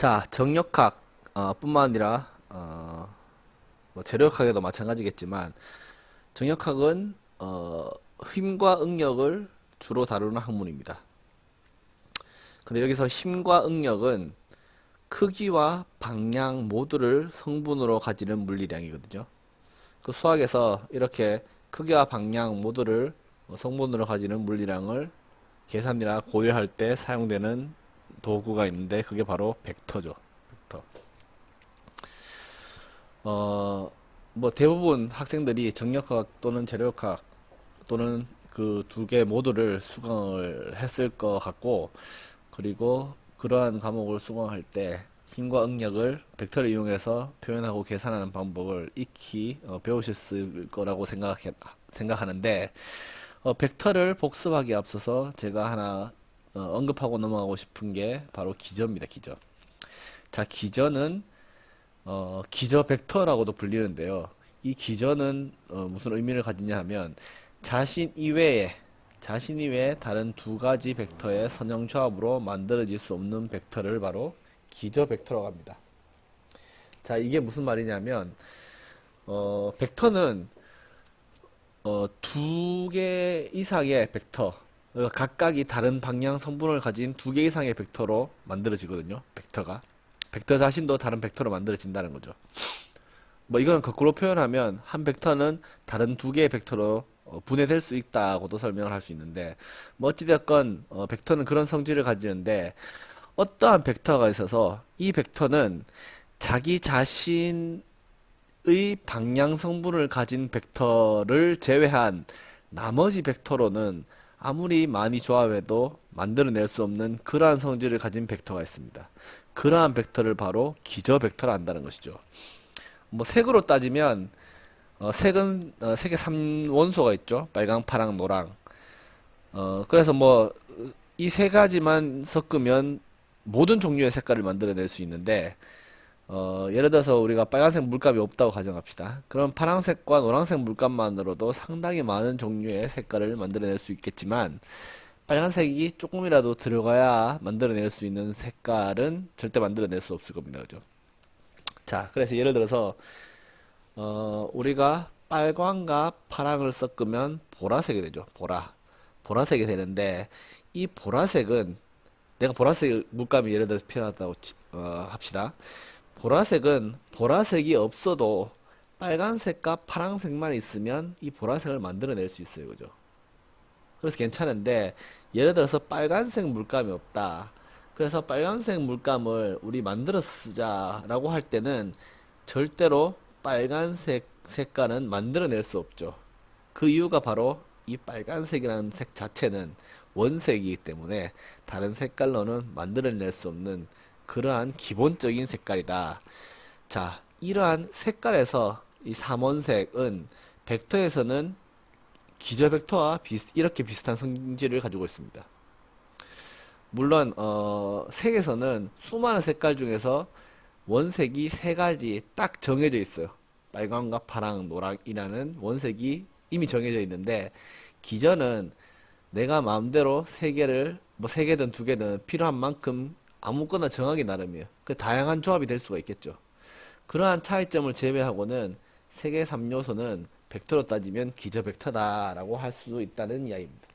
자, 정력학 어, 뿐만 아니라 어, 뭐 재료학에도 마찬가지겠지만 정력학은 어, 힘과 응력을 주로 다루는 학문입니다. 근데 여기서 힘과 응력은 크기와 방향 모두를 성분으로 가지는 물리량이거든요. 그 수학에서 이렇게 크기와 방향 모두를 어, 성분으로 가지는 물리량을 계산이나 고려할 때 사용되는 도구가 있는데 그게 바로 벡터죠. 벡터. 어, 뭐 대부분 학생들이 정력학 또는 재료학학 또는 그 두 개 모두를 수강을 했을 것 같고 그리고 그러한 과목을 수강할 때 힘과 응력을 벡터를 이용해서 표현하고 계산하는 방법을 익히 어, 배우셨을 거라고 생각 생각하는데 어, 벡터를 복습하기에 앞서서 제가 하나 어, 언급하고 넘어가고 싶은 게 바로 기저입니다. 기저. 자, 기저는 어, 기저 벡터라고도 불리는데요. 이 기저는 어, 무슨 의미를 가지냐 하면 자신 이외에 자신 이외에 다른 두 가지 벡터의 선형 조합으로 만들어질 수 없는 벡터를 바로 기저 벡터라고 합니다. 자, 이게 무슨 말이냐면 어, 벡터는 어, 두 개 이상의 벡터, 어, 각각이 다른 방향 성분을 가진 두 개 이상의 벡터로 만들어지거든요. 벡터가. 벡터 자신도 다른 벡터로 만들어진다는 거죠. 뭐 이건 거꾸로 표현하면 한 벡터는 다른 두 개의 벡터로 어, 분해될 수 있다고도 설명을 할 수 있는데 뭐 어찌됐건 어, 벡터는 그런 성질을 가지는데 어떠한 벡터가 있어서 이 벡터는 자기 자신의 방향 성분을 가진 벡터를 제외한 나머지 벡터로는 아무리 많이 조합해도 만들어낼 수 없는 그러한 성질을 가진 벡터가 있습니다. 그러한 벡터를 바로 기저 벡터라 한다는 것이죠. 뭐 색으로 따지면 어, 색은 어, 색의 3원소가 있죠. 빨강, 파랑, 노랑. 어, 그래서 뭐 이 세 가지만 섞으면 모든 종류의 색깔을 만들어낼 수 있는데 어, 예를 들어서 우리가 빨간색 물감이 없다고 가정합시다. 그럼 파란색과 노란색 물감만으로도 상당히 많은 종류의 색깔을 만들어낼 수 있겠지만 빨간색이 조금이라도 들어가야 만들어낼 수 있는 색깔은 절대 만들어낼 수 없을 겁니다. 그죠? 자, 그래서 예를 들어서 어, 우리가 빨강과 파랑을 섞으면 보라색이 되죠. 보라. 보라색이 되는데 이 보라색은 내가 보라색 물감이 예를 들어서 필요하다고 치- 어, 합시다. 보라색은 보라색이 없어도 빨간색과 파란색만 있으면 이 보라색을 만들어낼 수 있어요. 그죠? 그래서 괜찮은데 예를 들어서 빨간색 물감이 없다. 그래서 빨간색 물감을 우리 만들어 쓰자라고 할 때는 절대로 빨간색 색깔은 만들어낼 수 없죠. 그 이유가 바로 이 빨간색이라는 색 자체는 원색이기 때문에 다른 색깔로는 만들어낼 수 없는 그러한 기본적인 색깔이다. 자, 이러한 색깔에서 이 삼원색은 벡터에서는 기저 벡터와 비슷, 이렇게 비슷한 성질을 가지고 있습니다. 물론 어, 색에서는 수많은 색깔 중에서 원색이 세 가지 딱 정해져 있어요. 빨강과 파랑, 노랑이라는 원색이 이미 정해져 있는데 기저는 내가 마음대로 세 개를 뭐 세 개든 두 개든 필요한 만큼 아무거나 정하기 나름이에요. 그 다양한 조합이 될 수가 있겠죠. 그러한 차이점을 제외하고는 세계 3요소는 벡터로 따지면 기저 벡터다라고 할 수 있다는 이야기입니다.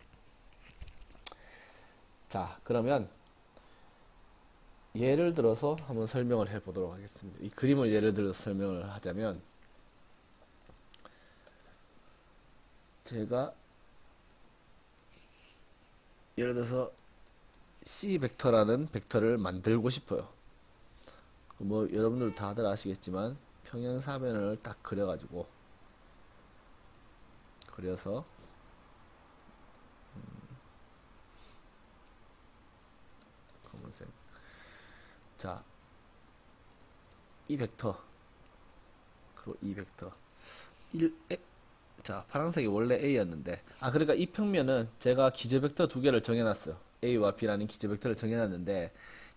자, 그러면 예를 들어서 한번 설명을 해 보도록 하겠습니다. 이 그림을 예를 들어서 설명을 하자면 제가 예를 들어서 C 벡터라는 벡터를 만들고 싶어요. 뭐 여러분들 다들 아시겠지만 평행사변을 딱 그려가지고 그려서 음, 검은색. 자, 이 벡터. 그리고 이 벡터. 1, 에, 자 파란색이 원래 A였는데. 아 그러니까 이 평면은 제가 기저 벡터 두 개를 정해놨어요 A와 B라는 기저 벡터를 정해놨는데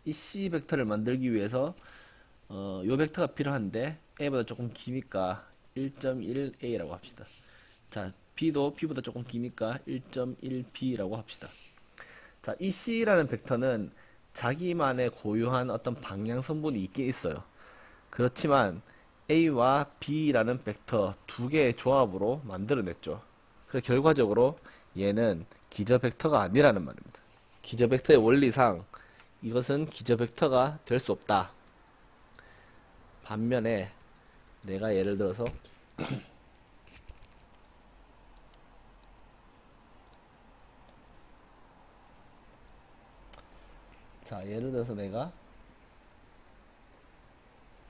이 C 벡터를 만들기 위해서 어, 요 벡터가 필요한데 A보다 조금 기니까 1.1A라고 합시다 자 B도 B보다 조금 기니까 1.1B라고 합시다 자 이 C라는 벡터는 자기만의 고유한 어떤 방향 성분이 있긴 있어요. 그렇지만 A와 B라는 벡터 두 개의 조합으로 만들어냈죠. 그래서 결과적으로 얘는 기저 벡터가 아니라는 말입니다. 기저 벡터의 원리상 이것은 기저 벡터가 될 수 없다. 반면에 내가 예를 들어서 자 예를 들어서 내가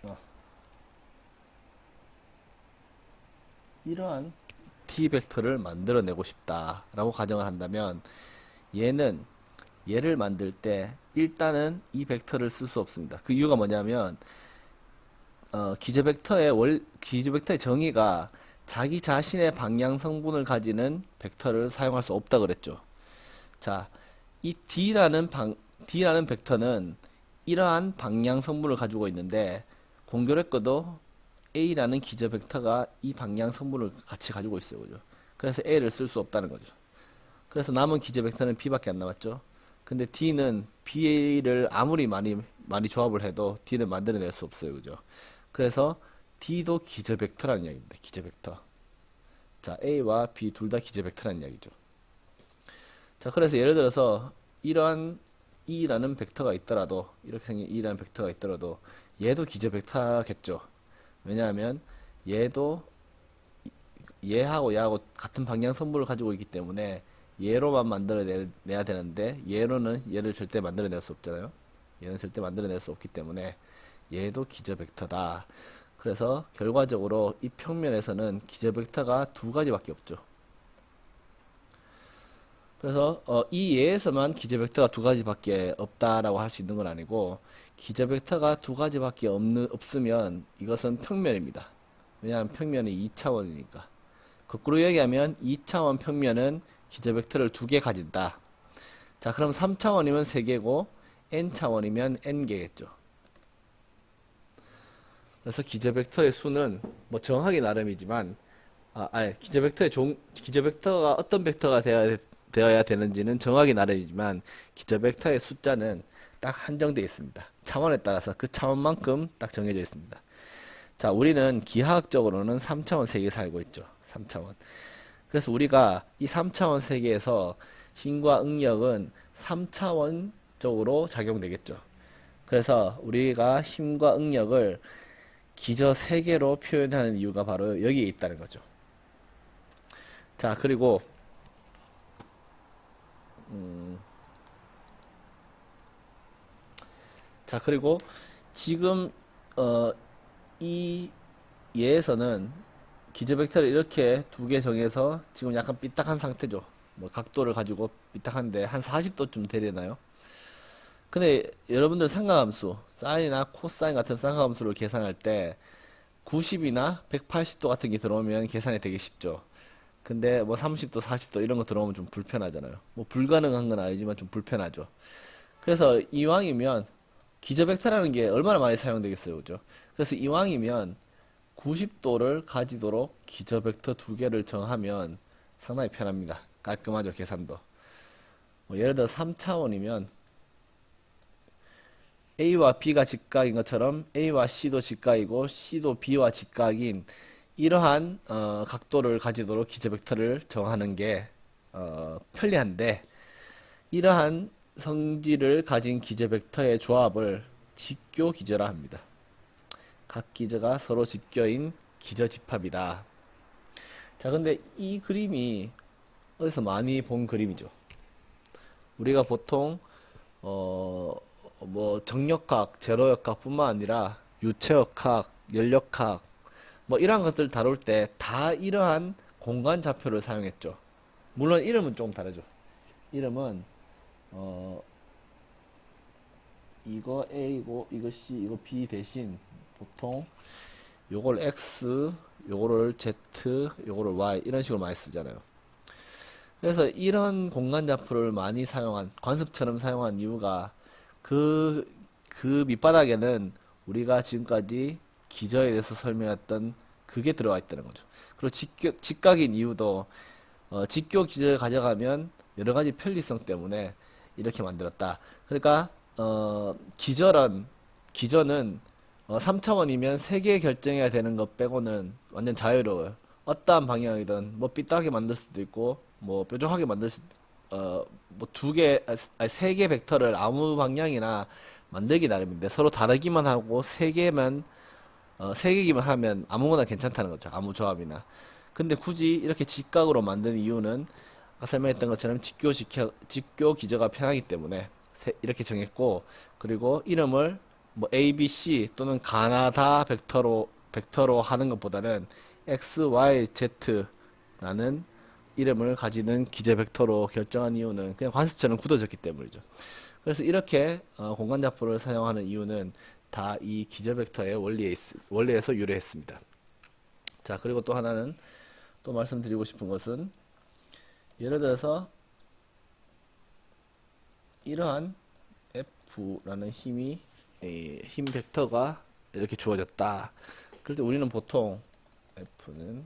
어, 이러한 t 벡터를 만들어내고 싶다라고 가정을 한다면 얘는 얘를 만들 때 일단은 이 벡터를 쓸 수 없습니다. 그 이유가 뭐냐면 어, 기저 벡터의 월 기저 벡터의 정의가 자기 자신의 방향 성분을 가지는 벡터를 사용할 수 없다 그랬죠. 자, 이 d라는 방 d라는 벡터는 이러한 방향 성분을 가지고 있는데 공교롭게도 a라는 기저 벡터가 이 방향 성분을 같이 가지고 있어요. 그죠? 그래서 a를 쓸 수 없다는 거죠. 그래서 남은 기저 벡터는 b밖에 안 남았죠. 근데 d는 b를 아무리 많이 많이 조합을 해도 d는 만들어낼 수 없어요. 그죠? 그래서 d도 기저 벡터라는 이야기입니다. 기저 벡터. 자, a와 b 둘 다 기저 벡터라는 이야기죠. 자, 그래서 예를 들어서 이러한 e라는 벡터가 있더라도 이렇게 생긴 e라는 벡터가 있더라도 얘도 기저 벡터겠죠. 왜냐하면 얘도 얘하고 얘하고 같은 방향 성분을 가지고 있기 때문에 얘로만 만들어내야 되는데 얘로는 얘를 절대 만들어낼 수 없잖아요. 얘는 절대 만들어낼 수 없기 때문에 얘도 기저 벡터다. 그래서 결과적으로 이 평면에서는 기저 벡터가 두 가지밖에 없죠. 그래서 어, 이 예에서만 기저 벡터가 두 가지밖에 없다라고 할 수 있는 건 아니고 기저 벡터가 두 가지밖에 없는 없으면 이것은 평면입니다. 왜냐하면 평면이 2차원이니까. 거꾸로 얘기하면 2차원 평면은 기저 벡터를 두 개 가진다. 자, 그럼 3차원이면 3개고 n차원이면 n개겠죠. 그래서 기저 벡터의 수는 뭐 정하기 나름이지만 아, 아니, 기저 벡터의 종, 기저 벡터가 어떤 벡터가 되어야, 되어야 되는지는 정하기 나름이지만 기저 벡터의 숫자는 딱 한정되어 있습니다. 차원에 따라서 그 차원만큼 딱 정해져 있습니다. 자, 우리는 기하학적으로는 3차원 세계에 살고 있죠. 3차원. 그래서 우리가 이 3차원 세계에서 힘과 응력은 3차원적으로 작용되겠죠. 그래서 우리가 힘과 응력을 기저 세계로 표현하는 이유가 바로 여기에 있다는 거죠. 자, 그리고 음, 자, 그리고 지금 어, 이 예에서는 기저 벡터를 이렇게 두 개 정해서 지금 약간 삐딱한 상태죠. 뭐 각도를 가지고 삐딱한데 한 40도쯤 되려나요? 근데 여러분들 상가함수, 사인이나 코사인 같은 상가함수를 계산할 때 90이나 180도 같은 게 들어오면 계산이 되게 쉽죠. 근데 뭐 30도, 40도 이런 거 들어오면 좀 불편하잖아요. 뭐 불가능한 건 아니지만 좀 불편하죠. 그래서 이왕이면 기저 벡터라는 게 얼마나 많이 사용되겠어요, 그죠? 그래서 이왕이면 90도를 가지도록 기저 벡터 두 개를 정하면 상당히 편합니다. 깔끔하죠, 계산도. 뭐 예를 들어 3차원이면 A와 B가 직각인 것처럼 A와 C도 직각이고 C도 B와 직각인 이러한 어, 각도를 가지도록 기저 벡터를 정하는 게 어, 편리한데 이러한 성질을 가진 기저 벡터의 조합을 직교 기저라 합니다. 각 기저가 서로 직교인 기저 집합이다. 자, 근데 이 그림이 어디서 많이 본 그림이죠. 우리가 보통 어, 뭐 정력학, 제로역학뿐만 아니라 유체역학, 연력학 뭐 이러한 것들 다룰 때 다 이러한 공간 좌표를 사용했죠. 물론 이름은 조금 다르죠. 이름은 어 이거 A고 이거 C 이거 B 대신 보통 요걸 X 요거를 Z 요거를 Y 이런 식으로 많이 쓰잖아요. 그래서 이런 공간 좌표를 많이 사용한 관습처럼 사용한 이유가 그, 그 밑바닥에는 우리가 지금까지 기저에 대해서 설명했던 그게 들어가 있다는 거죠. 그리고 직격, 직각인 이유도 어, 직교 기저를 가져가면 여러 가지 편리성 때문에 이렇게 만들었다. 그러니까 어, 기절한 기전은 어, 3차원이면 3개 결정해야 되는 것 빼고는 완전 자유로워요. 어떠한 방향이든 뭐 삐딱하게 만들 수도 있고 뭐 뾰족하게 만들 수 어, 뭐 두 개, 아니 세 개 벡터를 아무 방향이나 만들기 나름인데 서로 다르기만 하고 세 개만 어, 세 개기만 하면 아무거나 괜찮다는 거죠. 아무 조합이나. 근데 굳이 이렇게 직각으로 만든 이유는 아까 설명했던 것처럼 직교 직혀, 직교 기저가 편하기 때문에 세- 이렇게 정했고 그리고 이름을 뭐 A, B, C 또는 가나다 벡터로 벡터로 하는 것보다는 X, Y, Z라는 이름을 가지는 기저 벡터로 결정한 이유는 그냥 관습처럼 굳어졌기 때문이죠. 그래서 이렇게 어, 공간 잡포를 사용하는 이유는 다 이 기저 벡터의 원리에 있, 원리에서 유래했습니다. 자, 그리고 또 하나는 또 말씀드리고 싶은 것은 예를 들어서 이러한 F라는 힘이 이 힘 벡터가 이렇게 주어졌다. 그럴 때 우리는 보통 F는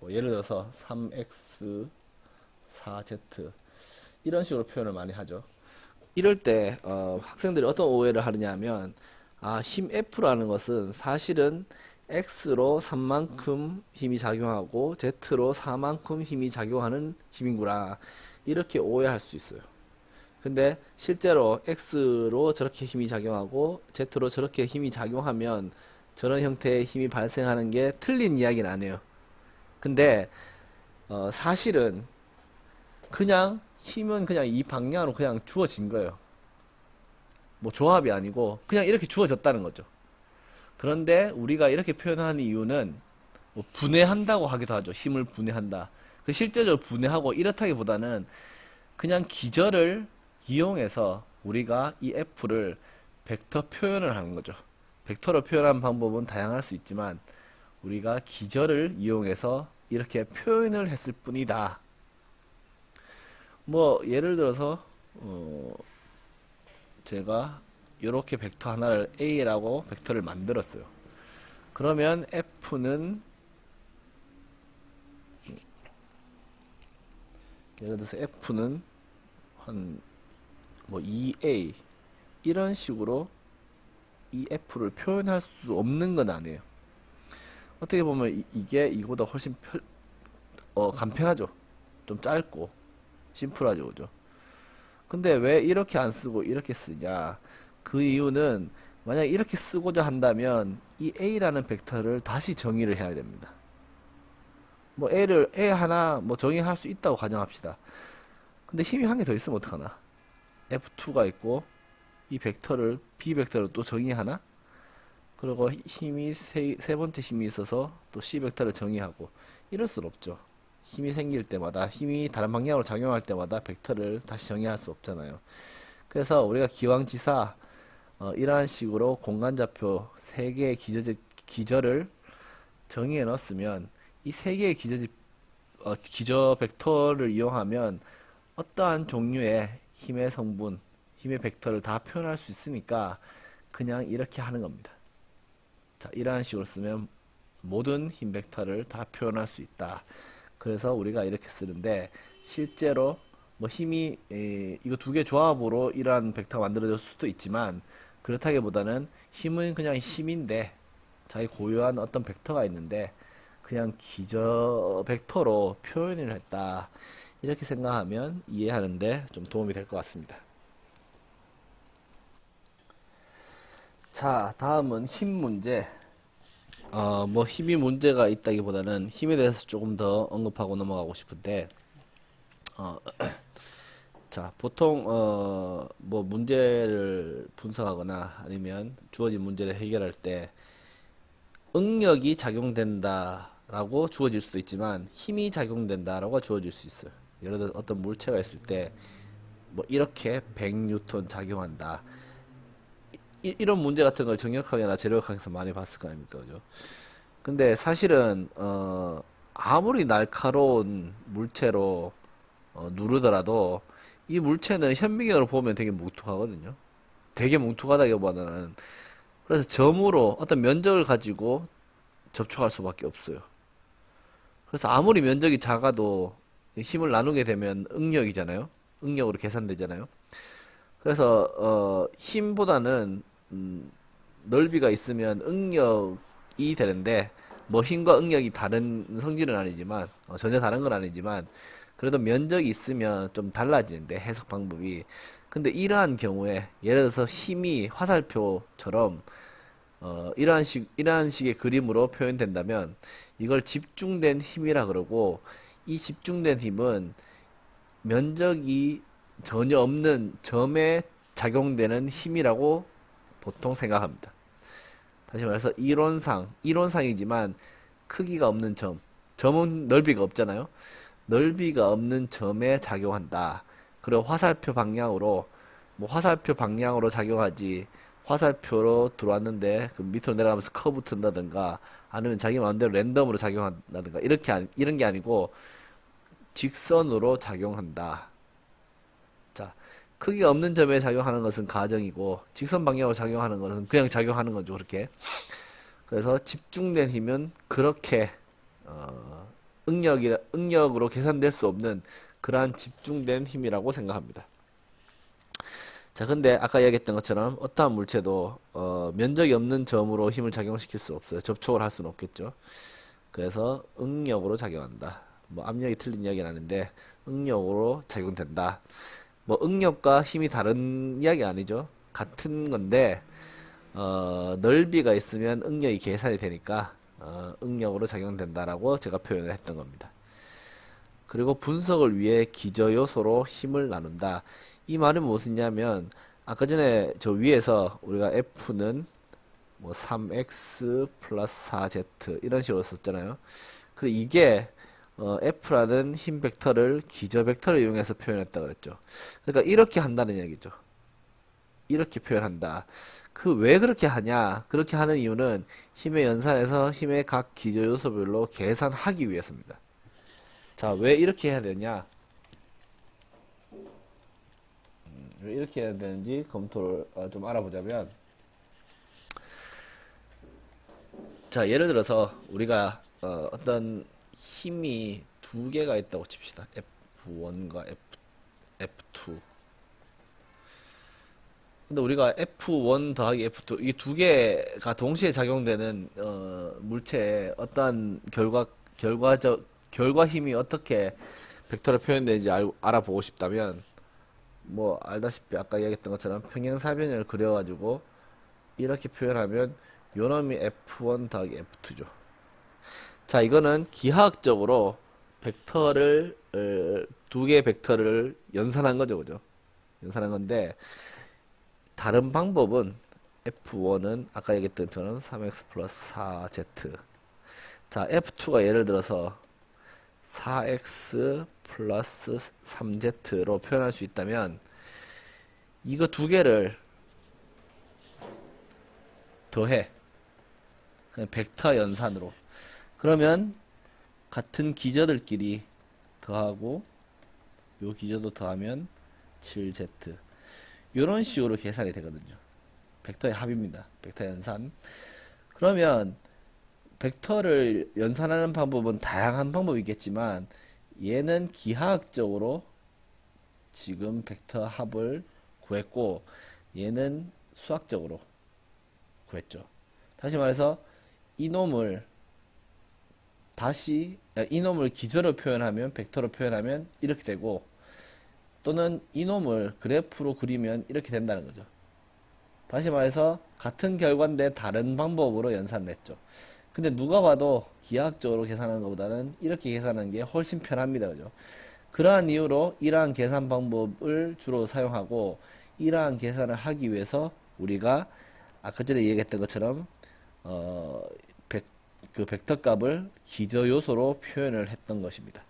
뭐 예를 들어서 3x 4z 이런 식으로 표현을 많이 하죠. 이럴 때 어, 학생들이 어떤 오해를 하느냐면 아, 힘 F라는 것은 사실은 X로 3만큼 힘이 작용하고 Z로 4만큼 힘이 작용하는 힘이구나 이렇게 오해할 수 있어요. 근데 실제로 X로 저렇게 힘이 작용하고 Z로 저렇게 힘이 작용하면 저런 형태의 힘이 발생하는 게 틀린 이야기는 아니에요. 근데 어, 사실은 그냥 힘은 그냥 이 방향으로 그냥 주어진 거예요. 뭐 조합이 아니고 그냥 이렇게 주어졌다는 거죠. 그런데 우리가 이렇게 표현하는 이유는 뭐 분해한다고 하기도 하죠. 힘을 분해한다. 그 실제적으로 분해하고 이렇다기보다는 그냥 기절을 이용해서 우리가 이 F를 벡터 표현을 하는 거죠. 벡터로 표현하는 방법은 다양할 수 있지만 우리가 기절을 이용해서 이렇게 표현을 했을 뿐이다. 뭐 예를 들어서 어 제가 이렇게 벡터 하나를 A라고 벡터를 만들었어요. 그러면 F는 예를 들어서 F는 한 뭐 2A 이런 식으로 이 F를 표현할 수 없는 건 아니에요. 어떻게 보면 이, 게 이거보다 훨씬 편, 어, 간편하죠. 좀 짧고 심플하죠, 그죠? 근데 왜 이렇게 안 쓰고 이렇게 쓰냐? 그 이유는 만약 이렇게 쓰고자 한다면 이 A라는 벡터를 다시 정의를 해야 됩니다. 뭐 A를 A 하나 뭐 정의할 수 있다고 가정합시다. 근데 힘이 한 개 더 있으면 어떡하나? F2가 있고 이 벡터를 B 벡터를 또 정의하나? 그리고 힘이 세, 세 번째 힘이 있어서 또 C 벡터를 정의하고 이럴 순 없죠. 힘이 생길 때마다 힘이 다른 방향으로 작용할 때마다 벡터를 다시 정의할 수 없잖아요. 그래서 우리가 기왕지사 어, 이러한 식으로 공간좌표 세 개의 기저, 기저를 정의해 넣었으면 이 세 개의 기저, 어, 기저 벡터를 이용하면 어떠한 종류의 힘의 성분, 힘의 벡터를 다 표현할 수 있으니까 그냥 이렇게 하는 겁니다. 자, 이러한 식으로 쓰면 모든 힘 벡터를 다 표현할 수 있다. 그래서 우리가 이렇게 쓰는데 실제로 뭐 힘이 에, 이거 두 개 조합으로 이러한 벡터가 만들어질 수도 있지만 그렇다기보다는 힘은 그냥 힘인데 자기 고유한 어떤 벡터가 있는데 그냥 기저 벡터로 표현을 했다. 이렇게 생각하면 이해하는데 좀 도움이 될 것 같습니다. 자, 다음은 힘 문제. 어, 뭐 힘이 문제가 있다기보다는 힘에 대해서 조금 더 언급하고 넘어가고 싶은데, 어, 자, 보통 어, 뭐 문제를 분석하거나 아니면 주어진 문제를 해결할 때 응력이 작용된다라고 주어질 수도 있지만 힘이 작용된다라고 주어질 수 있어요. 예를 들어 어떤 물체가 있을 때 뭐 이렇게 100뉴턴 작용한다. 이, 이런 문제 같은 걸 정역학이나 재료학에서 많이 봤을 거 아닙니까, 그죠? 근데 사실은 어, 아무리 날카로운 물체로 어, 누르더라도 이 물체는 현미경으로 보면 되게 뭉툭하거든요. 되게 뭉툭하다기보다는 그래서 점으로 어떤 면적을 가지고 접촉할 수밖에 없어요. 그래서 아무리 면적이 작아도 힘을 나누게 되면 응력이잖아요. 응력으로 계산되잖아요. 그래서 어, 힘보다는 음, 넓이가 있으면 응력이 되는데 뭐 힘과 응력이 다른 성질은 아니지만 어, 전혀 다른 건 아니지만 그래도 면적이 있으면 좀 달라지는데 해석 방법이 근데 이러한 경우에 예를 들어서 힘이 화살표처럼 어, 이러한 식 이러한 식의 그림으로 표현된다면 이걸 집중된 힘이라 그러고 이 집중된 힘은 면적이 전혀 없는 점에 작용되는 힘이라고 보통 생각합니다. 다시 말해서 이론상, 이론상이지만 크기가 없는 점, 점은 넓이가 없잖아요. 넓이가 없는 점에 작용한다. 그리고 화살표 방향으로, 뭐 화살표 방향으로 작용하지, 화살표로 들어왔는데 그 밑으로 내려가면서 커브 튼다든가 아니면 자기 마음대로 랜덤으로 작용한다든가 이렇게 이런 게 아니고 직선으로 작용한다. 자, 크기가 없는 점에 작용하는 것은 가정이고 직선 방향으로 작용하는 것은 그냥 작용하는 거죠. 그렇게. 그래서 집중된 힘은 그렇게 어, 응력이 응력으로 계산될 수 없는 그러한 집중된 힘이라고 생각합니다. 자, 근데 아까 이야기했던 것처럼 어떠한 물체도 어, 면적이 없는 점으로 힘을 작용시킬 수 없어요. 접촉을 할 수는 없겠죠. 그래서 응력으로 작용한다. 뭐 압력이 틀린 이야기는 아닌데 응력으로 작용된다. 뭐 응력과 힘이 다른 이야기 아니죠. 같은 건데 어, 넓이가 있으면 응력이 계산이 되니까 어, 응력으로 작용된다라고 제가 표현을 했던 겁니다. 그리고 분석을 위해 기저 요소로 힘을 나눈다. 이 말은 무엇이냐면 아까 전에 저 위에서 우리가 F는 뭐 3x 플러스 4z 이런 식으로 썼잖아요. 그리고 이게 어, F라는 힘 벡터를 기저 벡터를 이용해서 표현했다 그랬죠. 그러니까 이렇게 한다는 얘기죠. 이렇게 표현한다. 그 왜 그렇게 하냐? 그렇게 하는 이유는 힘의 연산에서 힘의 각 기저 요소별로 계산하기 위해서입니다. 자, 왜 이렇게 해야 되냐? 음, 왜 이렇게 해야 되는지 검토를 어, 좀 알아보자면 자, 예를 들어서 우리가 어, 어떤 힘이 두 개가 있다고 칩시다. F1과 F, F2. 근데 우리가 F1 더하기 F2 이 두 개가 동시에 작용되는 어, 물체의 어떠한 결과 결과적 결과 힘이 어떻게 벡터로 표현되는지 알, 알아보고 싶다면 뭐 알다시피 아까 이야기했던 것처럼 평행 사변을 그려가지고 이렇게 표현하면 요 놈이 F1 더하기 F2죠. 자, 이거는 기하학적으로 벡터를 어, 두 개의 벡터를 연산한 거죠, 그죠? 연산한 건데 다른 방법은 F1은 아까 얘기했던 것처럼 3x 플러스 4z. 자, F2가 예를 들어서 4x 플러스 3z로 표현할 수 있다면 이거 두 개를 더해. 벡터 연산으로. 그러면 같은 기저들끼리 더하고 요 기저도 더하면 7z. 이런 식으로 계산이 되거든요. 벡터의 합입니다. 벡터 연산. 그러면 벡터를 연산하는 방법은 다양한 방법이 있겠지만 얘는 기하학적으로 지금 벡터 합을 구했고 얘는 수학적으로 구했죠. 다시 말해서 이놈을 다시 아, 이놈을 기저로 표현하면 벡터로 표현하면 이렇게 되고 또는 이놈을 그래프로 그리면 이렇게 된다는 거죠. 다시 말해서 같은 결과인데 다른 방법으로 연산을 했죠. 근데 누가 봐도 기하학적으로 계산하는 것보다는 이렇게 계산하는 게 훨씬 편합니다. 그죠? 그러한 이유로 이러한 계산 방법을 주로 사용하고 이러한 계산을 하기 위해서 우리가 아까 전에 얘기했던 것처럼 어, 벡, 그 벡터 값을 기저 요소로 표현을 했던 것입니다.